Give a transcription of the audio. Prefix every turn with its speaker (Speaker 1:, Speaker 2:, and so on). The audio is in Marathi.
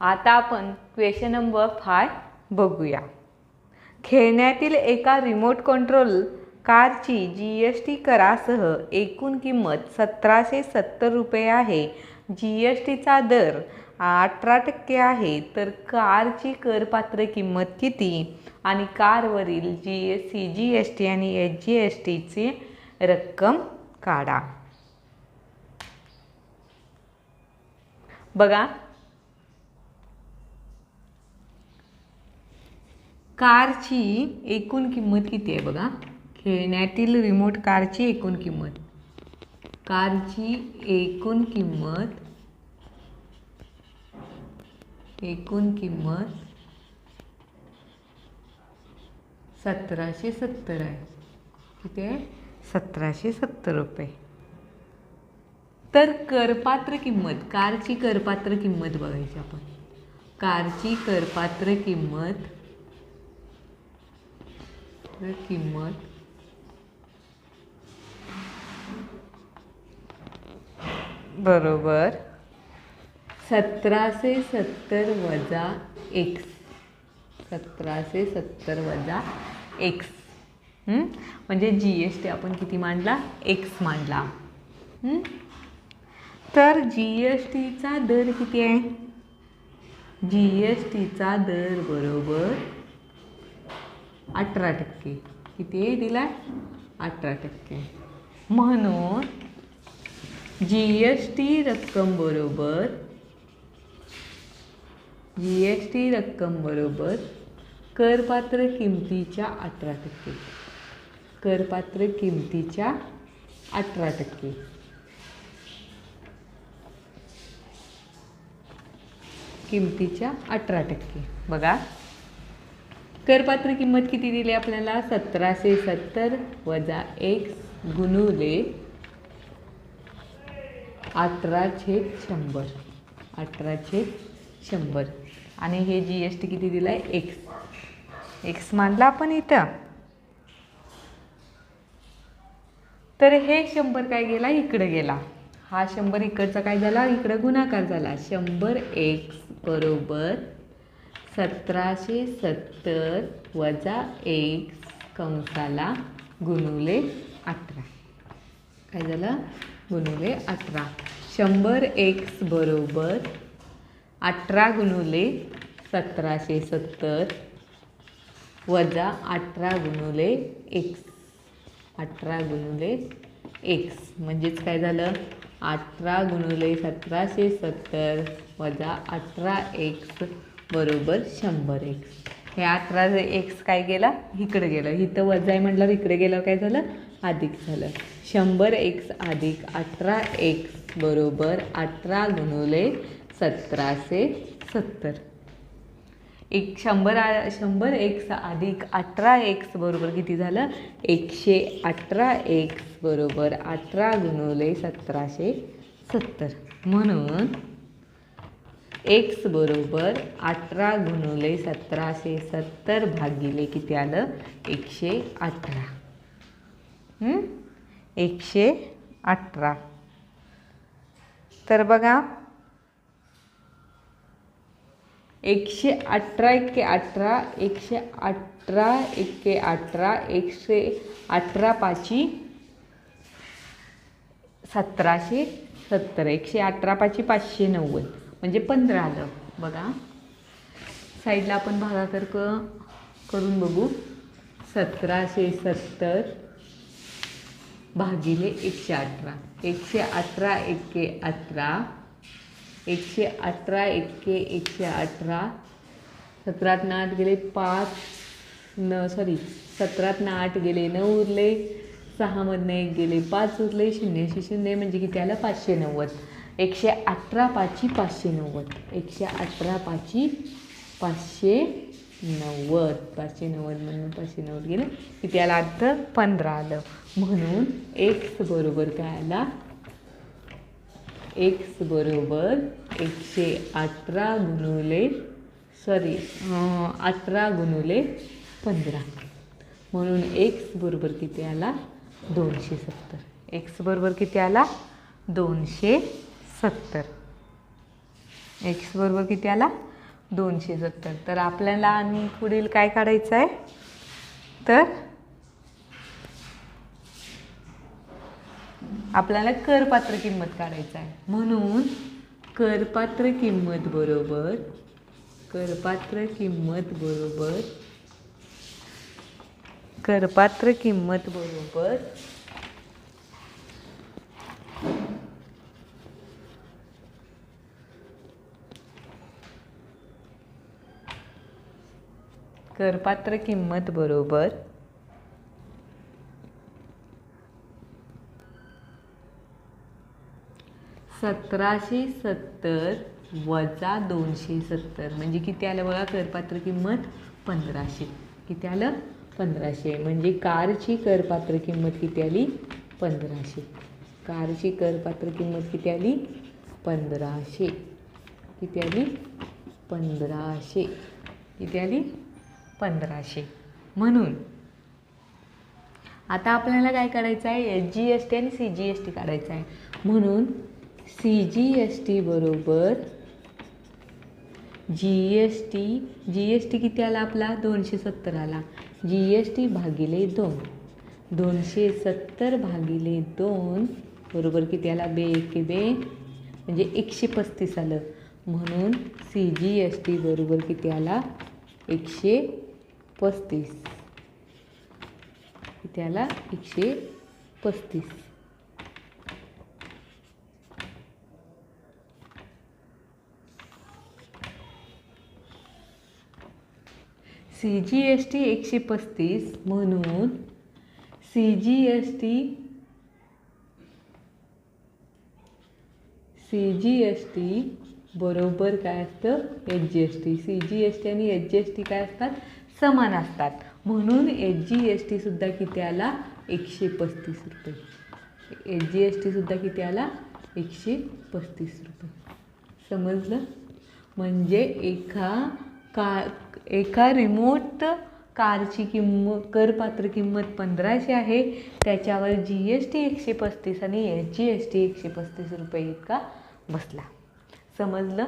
Speaker 1: आता आपण क्वेश्चन नंबर फाय बघूया. खेळण्यातील एका रिमोट कंट्रोल कारची जी एस टी करासह एकूण किंमत सतराशे सत्तर रुपये आहे. जी एस टीचा दर अठरा टक्के आहे. तर कारची करपात्र किंमत किती? आणि कारवरील G S C G S T आणि एच जी एस टीची रक्कम काढा. बघा कारची एकूण किंमत किती आहे बघा? खेळण्यातील रिमोट कारची एकूण किंमत. कारची एकूण किंमत एकूण किंमत सतराशे सत्तर आहे. किती आहे? सतराशे सत्तर रुपये. तर करपात्र किंमत कारची करपात्र किंमत बघायची आपण. कारची करपात्र किंमत तर किंमत. बरोबर. सतराशे सत्तर वजा एक्स सतराशे सत्तर वजा एक्स म्हणजे जी एस टी आपण किती मांडला? एक्स मांडला. तर जी एस टीचा दर किती आहे? जी एस टीचा दर बरोबर अठरा टक्के. किती आहे दिला? अठरा टक्के. म्हणून जी एस टी रक्कम बरोबर जी एस टी रक्कम बरोबर करपात्र किमतीच्या अठरा टक्के. करपात्र किमतीच्या अठरा टक्के. किमतीच्या अठरा टक्के. बघा. करपात्र किंमत किती दिली आपल्याला? सतराशे सत्तर वजा एक गुणुले अठरा छेद शंभर. अठरा छेद शंभर. आणि हे जी एस टी किती दिलं आहे एक्स एक्स मानला आपण इथं. तर हे शंभर काय गेला? इकडं गेला. हा शंभर इकडचा काय झाला? इकडं गुणाकार झाला. शंभर एक्स बरोबर सतराशे सत्तर वजा एक कंसाला गुणुले अठरा. काय झालं? गुणुले अठरा. शंभर एक्स बरोबर अठरा गुणुले सतराशे सत्तर वजा अठरा गुणुले एक्स. अठरा गुणुले एक्स. म्हणजेच काय झालं? अठरा गुणुले सतराशे सत्तर वजा अठरा एक्स बरोबर शंभर एक्स हे अकरा एक्स काय गेला? इकडे गेलं. इथं वजा आहे म्हटल्यावर इकडे गेलं काय झालं? अधिक झालं. शंभर एक्स अधिक अठरा एक्स बरोबर अठरा गुणुले सतराशे सत्तर. एक शंभर आ- शंभर एक्स अधिक अठरा एक्स बरोबर किती झालं? एकशे अठरा एक्स बरोबर अठरा गुणुले सतराशे सत्तर. म्हणून एक्स बरोबर अठरा गुणुले सतराशे सत्तर भागिले किती आलं? एकशे अठरा. एकशे अठरा. तर बघा. एकशे अठरा एक्के अठरा एकशे अठरा एके अठरा एकशे अठरा पाची सतराशे सत्तर. एकशे अठरा पाची पाचशे नव्वद. म्हणजे पंधरा आलं. बघा. साईडला आपण भागाकार करून बघू. सतराशे सत्तर भागिले एकशे अठरा. एकशे अठरा एक्के अठरा. एकशे अठरा एक्के एकशे अठरा. सतरातनं आठ गेले पाच. न सॉरी सतरातनं आठ गेले नऊ उरले. सहामधनं एक गेले पाच उरले. शून्यशे शून्य म्हणजे किती आलं? पाचशे नव्वद. एकशे अठरा पाची पाचशे नव्वद. एकशे अठरा पाची पाचशे नव्वद. पाचशे नव्वद म्हणून पाचशे नव्वद गेले. किती आला अर्थ पंधरा आलं. म्हणून एक्स बरोबर काय आला? एक्स बरोबर एकशे अठरा गुणुले सॉरी अठरा गुणुले पंधरा. म्हणून एक्स बरोबर किती आला? दोनशे सत्तर. एक्स बरोबर किती आला? दोनशे सत्तर. एक्स बरोबर किती आला? दोनशे सत्तर. तर आपल्याला आणि पुढील काय काढायचं आहे? तर आपल्याला करपात्र किंमत काढायचं आहे. म्हणून करपात्र किंमत बरोबर करपात्र किंमत बरोबर करपात्र किंमत बरोबर करपात्र किंमत बरोबर. सतराशे सत्तर वजा दोनशे सत्तर. म्हणजे किती आलं बघा? करपात्र किंमत पंधराशे. किती आलं? पंधराशे. म्हणजे कारची करपात्र किंमत किती आली? पंधराशे. कारची करपात्र किंमत किती आली? पंधराशे. किती आली? पंधराशे. किती आली? पंधराशे. म्हणून. आता आपल्याला काय काढायचं आहे? एस जी एस टी आणि सी जी एस टी काढायचं आहे. म्हणून सी जी एस टी बरोबर G S T G S T किती आला आपला? दोनशे सत्तर आला. जी एस टी भागिले दोन. दोनशे सत्तर भागिले दोन बरोबर किती आला? बे एके बे. म्हणजे एकशे पस्तीस आलं. म्हणून सी जी एस टी बरोबर किती आला? एकशे पस्तीस. इथे आला एकशे पस्तीस. सी जी एस टी एकशे पस्तीस म्हणून C G S T C G S T बरोबर काय असतं? H G S T C G S T आणि एच जी एस टी काय असतात? समान असतात. म्हणून एच जी एस टीसुद्धा किती आला एकशे पस्तीस रुपये. एच जी एस टीसुद्धा किती आला एकशे पस्तीस रुपये. समजलं? म्हणजे एका का एका रिमोट कारची किंमत करपात्र किंमत पंधराशे आहे. त्याच्यावर जी एस टी एकशे पस्तीस आणि एच जी एस टी एकशे पस्तीस रुपये इतका बसला. समजलं?